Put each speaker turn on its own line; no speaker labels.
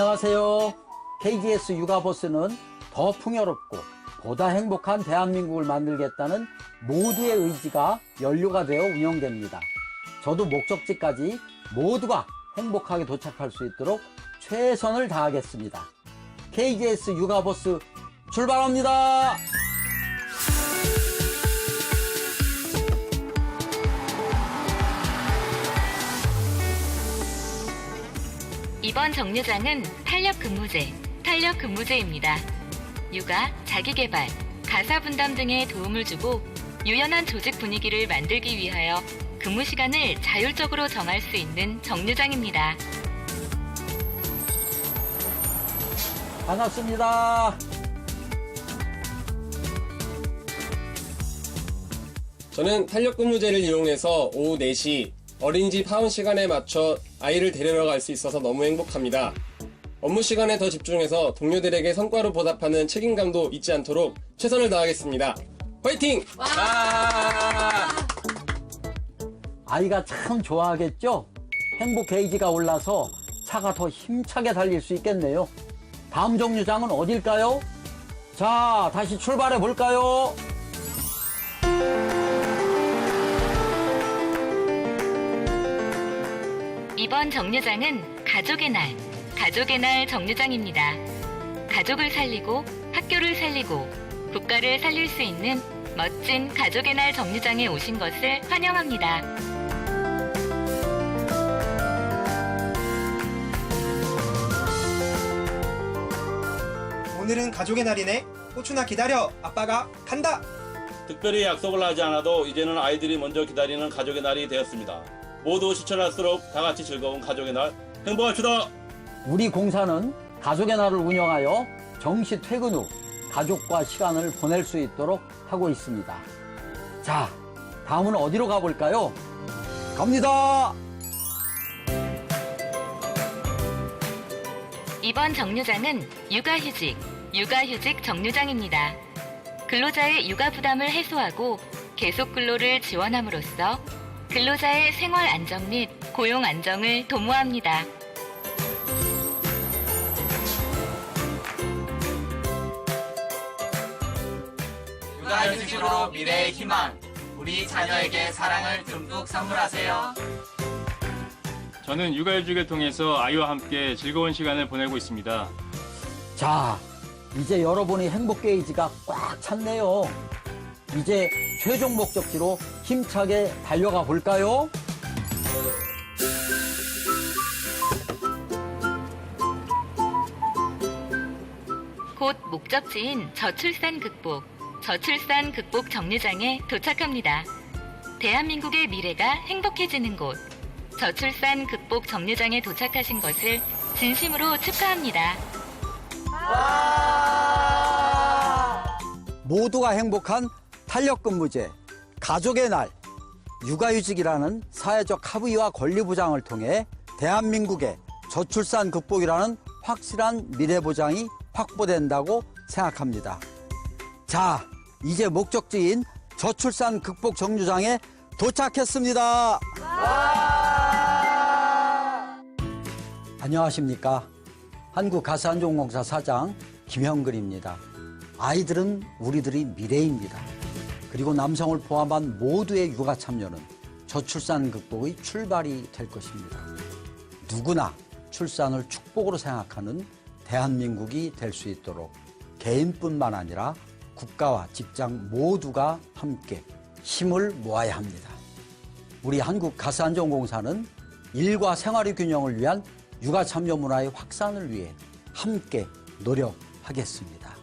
안녕하세요. KGS 육아버스는 더 풍요롭고 보다 행복한 대한민국을 만들겠다는 모두의 의지가 연료가 되어 운영됩니다. 저도 목적지까지 모두가 행복하게 도착할 수 있도록 최선을 다하겠습니다. KGS 육아버스 출발합니다.
이번 정류장은 탄력 근무제, 탄력 근무제입니다. 육아, 자기개발, 가사 분담 등에 도움을 주고 유연한 조직 분위기를 만들기 위하여 근무 시간을 자율적으로 정할 수 있는 정류장입니다.
반갑습니다.
저는 탄력 근무제를 이용해서 오후 4시 어린이집 하원 시간에 맞춰 아이를 데리러 갈 수 있어서 너무 행복합니다. 업무 시간에 더 집중해서 동료들에게 성과로 보답하는 책임감도 잊지 않도록 최선을 다하겠습니다. 화이팅! 와!
아이가 참 좋아하겠죠? 행복 게이지가 올라서 차가 더 힘차게 달릴 수 있겠네요. 다음 정류장은 어딜까요? 자, 다시 출발해 볼까요?
이번 정류장은 가족의 날, 가족의 날 정류장입니다. 가족을 살리고 학교를 살리고 국가를 살릴 수 있는 멋진 가족의 날 정류장에 오신 것을 환영합니다.
오늘은 가족의 날이네. 호춘아 기다려. 아빠가 간다.
특별히 약속을 하지 않아도 이제는 아이들이 먼저 기다리는 가족의 날이 되었습니다. 모두 실천할수록 다 같이 즐거운 가족의 날 행복합시다.
우리 공사는 가족의 날을 운영하여 정시 퇴근 후 가족과 시간을 보낼 수 있도록 하고 있습니다. 자, 다음은 어디로 가볼까요? 갑니다!
이번 정류장은 육아휴직, 육아휴직 정류장입니다. 근로자의 육아 부담을 해소하고 계속 근로를 지원함으로써 근로자의 생활 안정 및 고용 안정을 도모합니다.
육아 휴직으로 미래의 희망, 우리 자녀에게 사랑을 듬뿍 선물하세요.
저는 육아휴직을 통해서 아이와 함께 즐거운 시간을 보내고 있습니다.
자, 이제 여러분의 행복 게이지가 꽉 찼네요. 이제 최종 목적지로 힘차게 달려가 볼까요?
곧 목적지인 저출산 극복, 저출산 극복 정류장에 도착합니다. 대한민국의 미래가 행복해지는 곳, 저출산 극복 정류장에 도착하신 것을 진심으로 축하합니다.
모두가 행복한 탄력근무제, 가족의 날, 육아휴직이라는 사회적 합의와 권리 보장을 통해 대한민국의 저출산 극복이라는 확실한 미래 보장이 확보된다고 생각합니다. 자, 이제 목적지인 저출산 극복 정류장에 도착했습니다. 안녕하십니까. 한국가스안전공사 사장 김형근입니다. 아이들은 우리들의 미래입니다. 그리고 남성을 포함한 모두의 육아 참여는 저출산 극복의 출발이 될 것입니다. 누구나 출산을 축복으로 생각하는 대한민국이 될 수 있도록 개인뿐만 아니라 국가와 직장 모두가 함께 힘을 모아야 합니다. 우리 한국 가스안전공사는 일과 생활의 균형을 위한 육아 참여 문화의 확산을 위해 함께 노력하겠습니다.